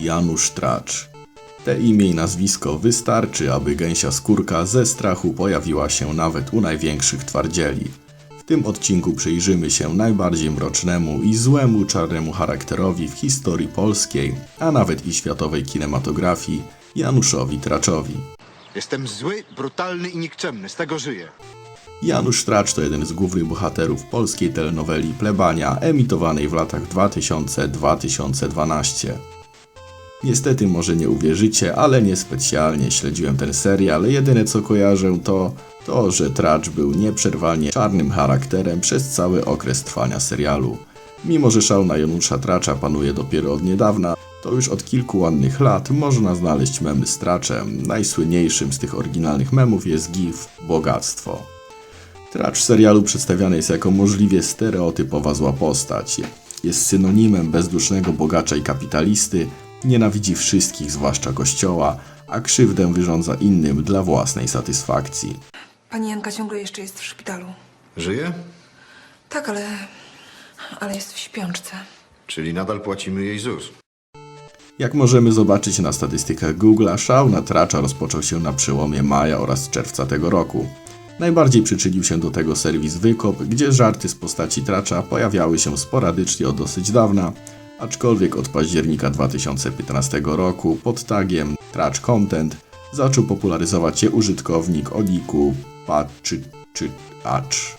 Janusz Tracz. Te imię i nazwisko wystarczy, aby gęsia skórka ze strachu pojawiła się nawet u największych twardzieli. W tym odcinku przyjrzymy się najbardziej mrocznemu i złemu czarnemu charakterowi w historii polskiej, a nawet i światowej kinematografii, Januszowi Traczowi. Jestem zły, brutalny i nikczemny, z tego żyję. Janusz Tracz to jeden z głównych bohaterów polskiej telenoweli Plebania, emitowanej w latach 2000-2012. Niestety może nie uwierzycie, ale niespecjalnie śledziłem ten serial. Jedyne co kojarzę to to, że Tracz był nieprzerwalnie czarnym charakterem przez cały okres trwania serialu. Mimo, że szał na Janusza Tracza panuje dopiero od niedawna, to już od kilku ładnych lat można znaleźć memy z Traczem. Najsłynniejszym z tych oryginalnych memów jest gif Bogactwo. Tracz serialu przedstawiany jest jako możliwie stereotypowa zła postać. Jest synonimem bezdusznego bogacza i kapitalisty, nienawidzi wszystkich, zwłaszcza kościoła, a krzywdę wyrządza innym dla własnej satysfakcji. Pani Janka ciągle jeszcze jest w szpitalu. Żyję? Tak, ale. ale jest w śpiączce. Czyli nadal płacimy jej ZUS. Jak możemy zobaczyć na statystykach Google'a, szał na Tracza rozpoczął się na przełomie maja oraz czerwca tego roku. Najbardziej przyczynił się do tego serwis Wykop, gdzie żarty z postaci Tracza pojawiały się sporadycznie od dosyć dawna, aczkolwiek od października 2015 roku pod tagiem Tracz Content zaczął popularyzować je użytkownik o niku czy Acz.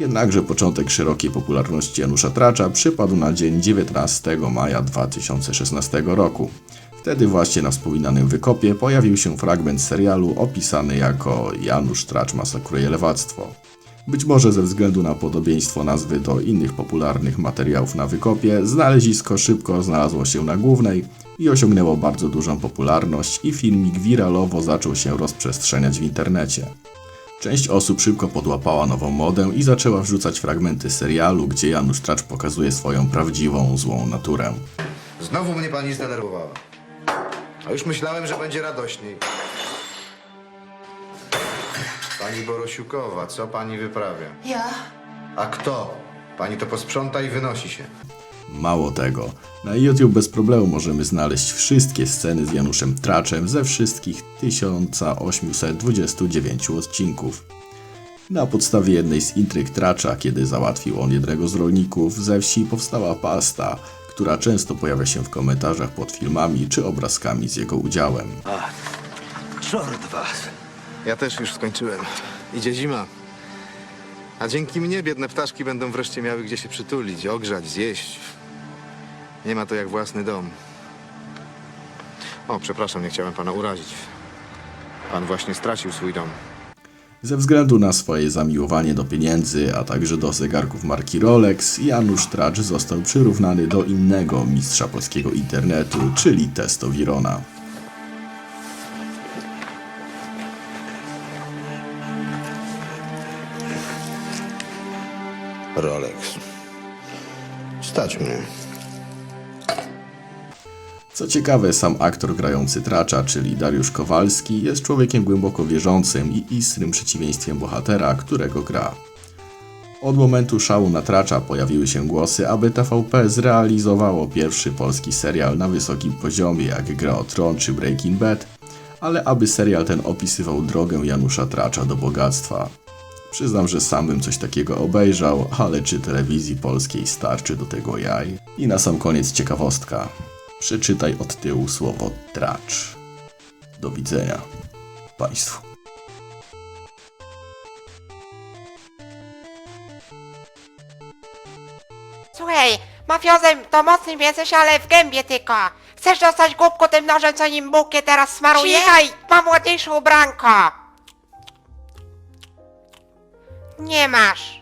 Jednakże początek szerokiej popularności Janusza Tracza przypadł na dzień 19 maja 2016 roku. Wtedy właśnie na wspominanym wykopie pojawił się fragment serialu opisany jako Janusz Tracz masakruje lewactwo. Być może ze względu na podobieństwo nazwy do innych popularnych materiałów na wykopie, znalezisko szybko znalazło się na głównej i osiągnęło bardzo dużą popularność i filmik wiralowo zaczął się rozprzestrzeniać w internecie. Część osób szybko podłapała nową modę i zaczęła wrzucać fragmenty serialu, gdzie Janusz Tracz pokazuje swoją prawdziwą, złą naturę. Znowu mnie pani zdenerwowała. A już myślałem, że będzie radośniej. Pani Borosiukowa, co pani wyprawia? Ja? A kto? Pani to posprząta i wynosi się. Mało tego, na YouTube bez problemu możemy znaleźć wszystkie sceny z Januszem Traczem ze wszystkich 1829 odcinków. Na podstawie jednej z intryg Tracza, kiedy załatwił on jednego z rolników ze wsi, powstała pasta, która często pojawia się w komentarzach pod filmami czy obrazkami z jego udziałem. Czort was. Ja też już skończyłem. Idzie zima. A dzięki mnie biedne ptaszki będą wreszcie miały gdzie się przytulić, ogrzać, zjeść. Nie ma to jak własny dom. O, przepraszam, nie chciałem pana urazić. Pan właśnie stracił swój dom. Ze względu na swoje zamiłowanie do pieniędzy, a także do zegarków marki Rolex, Janusz Tracz został przyrównany do innego mistrza polskiego internetu, czyli Testowirona. Rolex. Stać mnie. Co ciekawe, sam aktor grający Tracza, czyli Dariusz Kowalski, jest człowiekiem głęboko wierzącym i istnym przeciwieństwiem bohatera, którego gra. Od momentu szału na Tracza pojawiły się głosy, aby TVP zrealizowało pierwszy polski serial na wysokim poziomie, jak Gra o Tron czy Breaking Bad, ale aby serial ten opisywał drogę Janusza Tracza do bogactwa. Przyznam, że sam bym coś takiego obejrzał, ale czy telewizji polskiej starczy do tego jaj? I na sam koniec ciekawostka. Przeczytaj od tyłu słowo tracz. Do widzenia Państwu. Słuchaj, mafiozem to mocnym jesteś, ale w gębie tylko. Chcesz dostać głupku tym nożem, co nim bułkę teraz smaruje? Cichaj, mam ładniejsze ubranko. Nie masz.